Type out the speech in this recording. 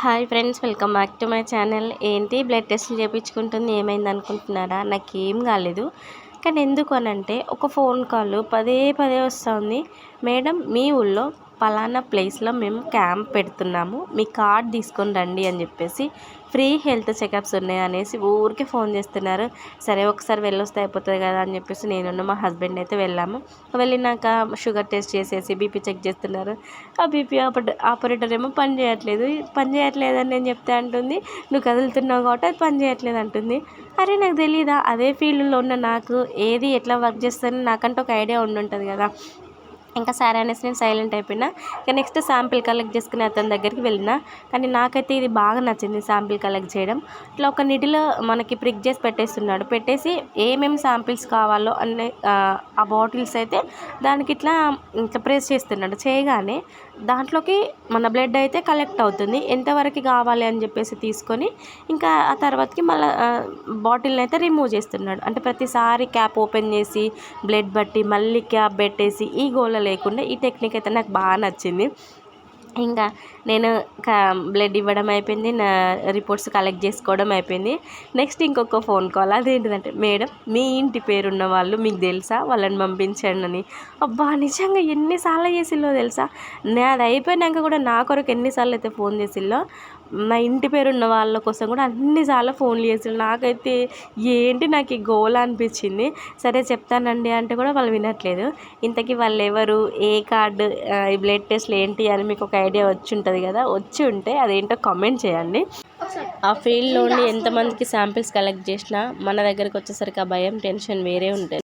Hi friends welcome back to my channel. ఏంటి blood test చేయించుకుంటుంది ఏమైంది అనుకుంటున్నారా? నాకు ఏం కాలేదు. కానీ ఎందుకు అనంటే ఒక ఫోన్ కాల్ పదే పదే వస్తుంది. మేడం మీ ఊళ్ళో పలానా ప్లేస్లో మేము క్యాంప్ పెడుతున్నాము. మీ కార్డ్ తీసుకొని రండి అని చెప్పేసి ఫ్రీ హెల్త్ చెకప్స్ ఉన్నాయి అనేసి ఊరికే ఫోన్ చేస్తున్నారు. సరే ఒకసారి వెళ్ళొస్తే అయిపోతుంది కదా అని చెప్పేసి నేను మా హస్బెండ్ అయితే వెళ్ళాము. వెళ్ళినాక షుగర్ టెస్ట్ చేసేసి బీపీ చెక్ చేస్తున్నారు. ఆ బీపీ ఆపరేటర్ ఏమో పని చేయట్లేదు. పని చేయట్లేదు అని నేను చెప్తే అంటుంది. నువ్వు కదులుతున్నావు కాబట్టి అది పని చేయట్లేదు అంటుంది. అరే నాకు తెలియదా అదే ఫీల్డ్లో ఉన్న నాకు ఏది ఎట్లా వర్క్ చేస్తానో నాకంటే ఒక ఐడియా ఉండి ఉంటుంది కదా. ఇంకా సరే అనేసి నేను సైలెంట్ అయిపోయినా. ఇక నెక్స్ట్ శాంపిల్ కలెక్ట్ చేసుకుని అతని దగ్గరికి వెళ్ళిన. కానీ నాకైతే ఇది బాగా నచ్చింది శాంపిల్ కలెక్ట్ చేయడం. ఇట్లా ఒక నిడిలో మనకి ప్రిక్ చేసి పెట్టేస్తున్నాడు. పెట్టేసి ఏమేమి శాంపిల్స్ కావాలో అనే ఆ బాటిల్స్ అయితే దానికి ఇట్లా ఇట్లా ప్రెస్ చేస్తున్నాడు. చేయగానే దాంట్లోకి మన బ్లడ్ అయితే కలెక్ట్ అవుతుంది. ఎంతవరకు కావాలి అని చెప్పేసి తీసుకొని ఇంకా ఆ తర్వాతకి మళ్ళీ బాటిల్ని అయితే రిమూవ్ చేస్తున్నాడు. అంటే ప్రతిసారి క్యాప్ ఓపెన్ చేసి బ్లడ్ బట్టి మళ్ళీ క్యాప్ పెట్టేసి ఈ గోళలు లేకుండా ఈ టెక్నిక్ అయితే నాకు బాగా నచ్చింది. ఇంకా నేను బ్లడ్ ఇవ్వడం అయిపోయింది నా రిపోర్ట్స్ కలెక్ట్ చేసుకోవడం అయిపోయింది. నెక్స్ట్ ఇంకొక ఫోన్ కాల్. అదేంటిదంటే మేడం మీ ఇంటి పేరున్న వాళ్ళు మీకు తెలుసా? వాళ్ళని పంపించండి అని. అబ్బా నిజంగా ఎన్నిసార్లు చేసిల్లో తెలుసా? నాది అయిపోయినాక కూడా నా కొరకు ఎన్నిసార్లు అయితే ఫోన్ చేసిల్లో? నా ఇంటి పేరు ఉన్న వాళ్ళ కోసం కూడా అన్నిసార్లు ఫోన్లు చేసిండు నాకైతే ఏంటి నాకు ఈ గోల్ అనిపించింది. సరే చెప్తానండి అంటే కూడా వాళ్ళు వినట్లేదు. ఇంతకీ వాళ్ళు ఎవరు? ఏ కార్డు? ఈ బ్లడ్ టెస్ట్లు ఏంటి అని మీకు ఒక ఐడియా వచ్చి ఉంటుంది కదా? వచ్చి ఉంటే అదేంటో కామెంట్ చేయండి. ఆ ఫీల్డ్లోని ఎంతమందికి శాంపిల్స్ కలెక్ట్ చేసినా మన దగ్గరకు వచ్చేసరికి ఆ భయం టెన్షన్ వేరే ఉంటుంది.